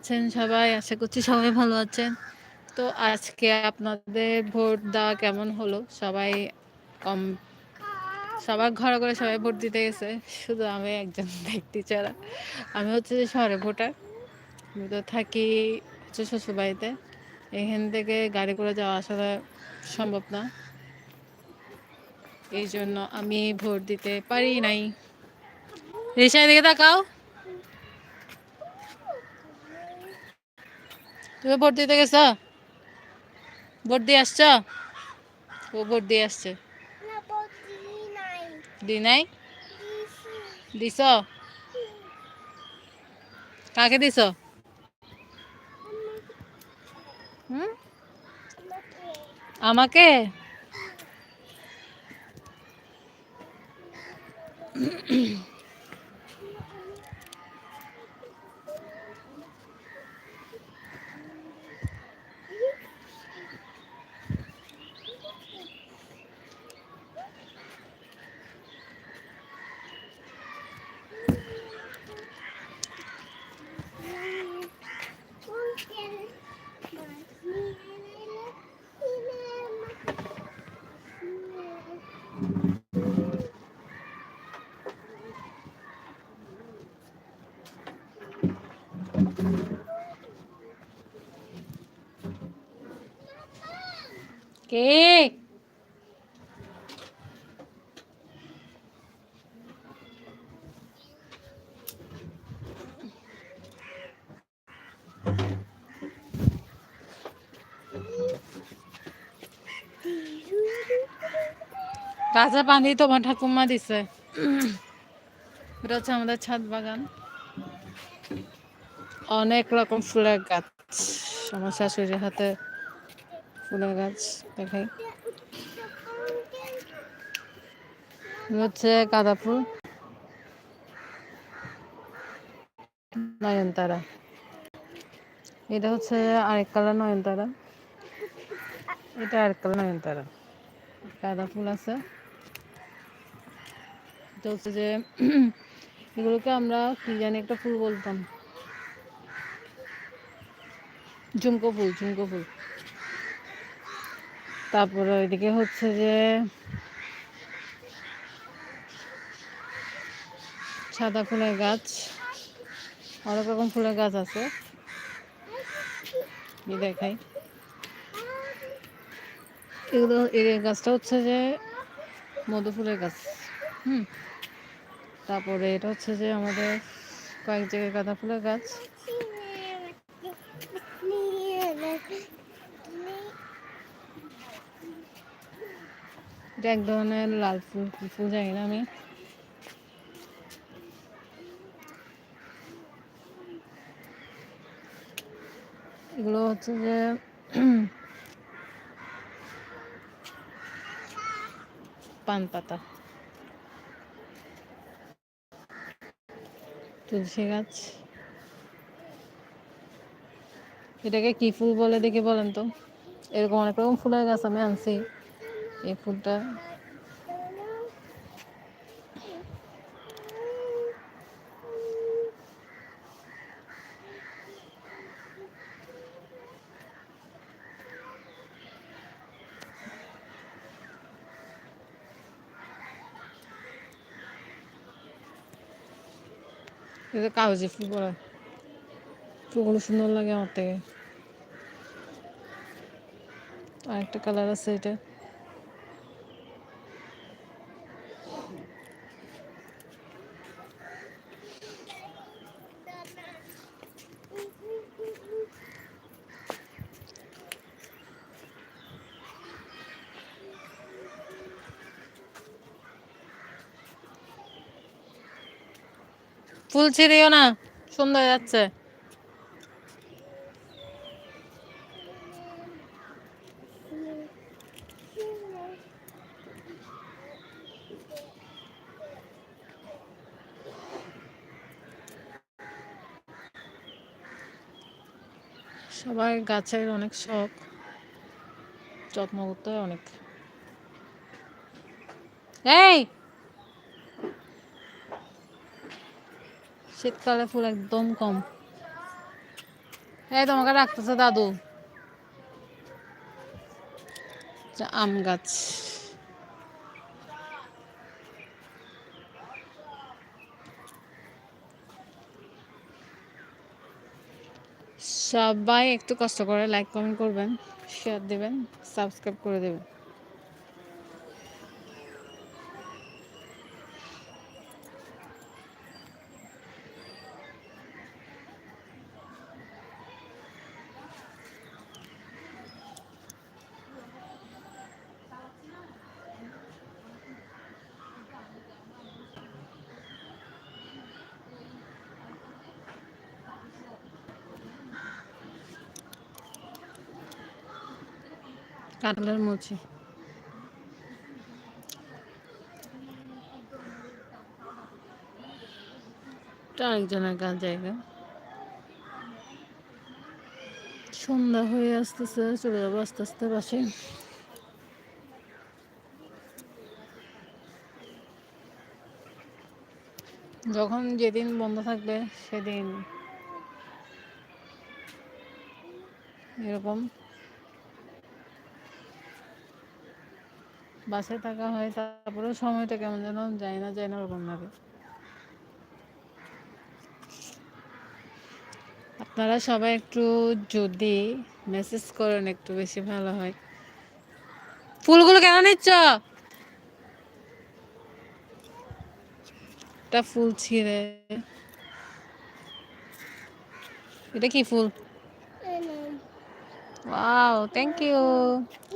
আছেন সবাই? আশা করছি সবাই ভালো আছেন। তো আজকে আপনাদের ভোট দেওয়া কেমন হলো? সবাই কম, সবার ঘরে ঘরে সবাই ভোট দিতে গেছে। শুধু আমি একজন ব্যক্তি ছাড়া। আমি হচ্ছে যে শহরে ভোটার। আমি তো থাকি হচ্ছে শ্বশুরবাড়িতে। এখান থেকে গাড়ি করে যাওয়া আসলে সম্ভব না। এই জন্য আমি ভোট দিতে পারি নাই। রেশার দিকে তাকাও। তুমি ভোট দিতে গেছ? ভোট দিয়ে আসছ? ও ভোট দিয়ে আসছে। দি নাই। দিছ। কাকে দিছ? হুম? আমাকে। কে? কাঁচা পানি তোমার ঠাকুমা দিছে। এটা হচ্ছে আমাদের ছাদ বাগান। অনেক রকম ফুলের গাছ। আমার শাশুড়ির হাতে ফুলের গাছ দেখাই। হচ্ছে গাঁদা ফুল নয়নতারা। এটা হচ্ছে আরেক কালার নয়নতারা। এটা আরেক কালার নয়নতারা। গাঁদা ফুল আছে। এটা হচ্ছে যে, এগুলোকে আমরা কি জানি একটা ফুল বলতাম। ঝুমকো ফুল ঝুমকো ফুল। তারপরে ওইদিকে হচ্ছে যে সাদা ফুলের গাছ, অনেক রকম ফুলের গাছ আছে। দেখাই। এগুলো, এই গাছটা হচ্ছে যে মধু ফুলের গাছ, হুম। তারপরে এটা হচ্ছে যে আমাদের কয়েক জায়গায় গাঁদা ফুলের গাছ। এটা এক ধরনের লাল ফুল ফুল জানি না আমি। এগুলো হচ্ছে যে পান পাতা। তুলসী গাছ। এটাকে কি ফুল বলে দেখে বলেন তো? এরকম অনেক রকম ফুলের গাছ আমি আনছি। এই ফুলটা। এটা কাগজি ফুল বলে ফুলগুলো সুন্দর লাগে আমার থেকে। আরেকটা কালার আছে এটা। ফুল ছিঁড়িও না সুন্দর যাচ্ছে। সবাই গাছের অনেক শখ যত্ন করতে হয় অনেক। এই! শীতকালে ফুল একদম কম। এই তোমাকে রাখতেছে দাদু। আম গাছ। সবাই একটু কষ্ট করে লাইক কমেন্ট করবেন শেয়ার দেবেন সাবস্ক্রাইব করে দেবেন। কাঁঠালের মুচি। এটা আরেকজনের কাজ জায়গা। সন্ধ্যা হয়ে আসতেছে, চলে যাব আস্তে আস্তে বাসে। যখন যেদিন বন্ধ থাকবে, সেদিন এরকম বাসে থাকা হয় তারপরেও সময়টা কেমন যেন যায় না যায় না ওরকম লাগে আপনারা সবাই একটু যদি মেসেজ করেন একটু বেশি ভালো হয়। ফুলগুলো কেন নিচ্ছ? একটা ফুল ছিঁড়ে। এটা কি ফুল? ওয়াও থ্যাংক ইউ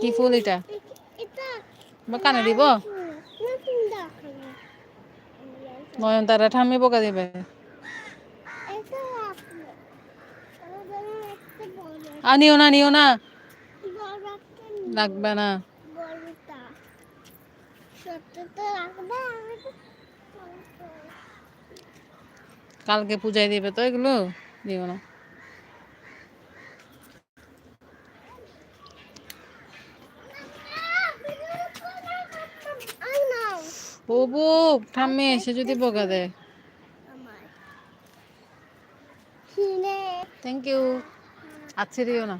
কি ফুল এটা এটা? তোমার কানে দিব? নয়ন তারা ঠাম্মি পোকা দিবে। এটা রাখল আমাদের একটা বড় আর নিও না নিও না। লাগবে না। কালকে পূজায় দিবে তো এগুলো? দিও না। ববু ঠাম্মি এসে যদি বকা দেয়। থ্যাংক ইউ আচ্ছে দিও না।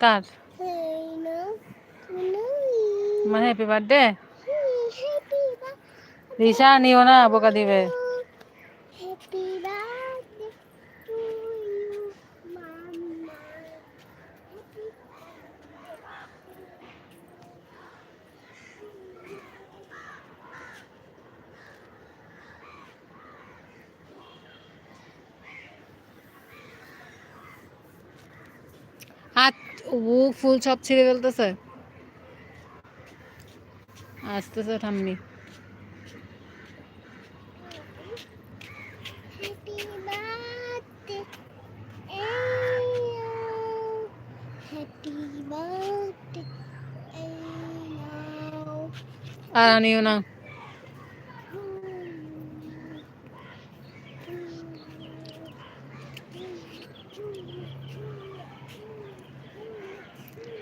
কার মানে হ্যাপি বার্থডে. রিসা নিও না বোকা দিবে। ও ফুল সব ছিঁড়ে ফেলতেছে। আসতেছে ঠাম্মি। আর আনিও না।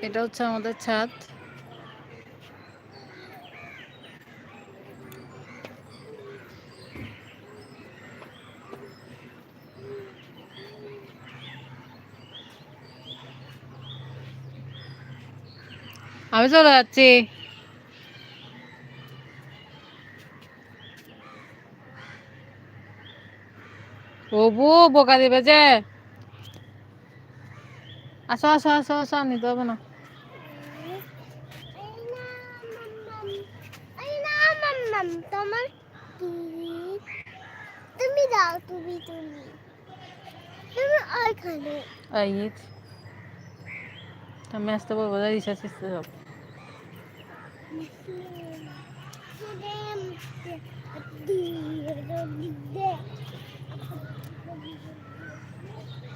এটা হচ্ছে আমাদের ছাদ। আমি চলে যাচ্ছি। প্রভু বোকা দিবে যে। আসো আসো আসো আসো নিতে হবে না। মাম তোমার? কি তুমি দাও তুমি তুমি। তুমি ওইখানে। আইত। আমি আসতে বলব যা রিসার্চ আসতে সব দিয়ে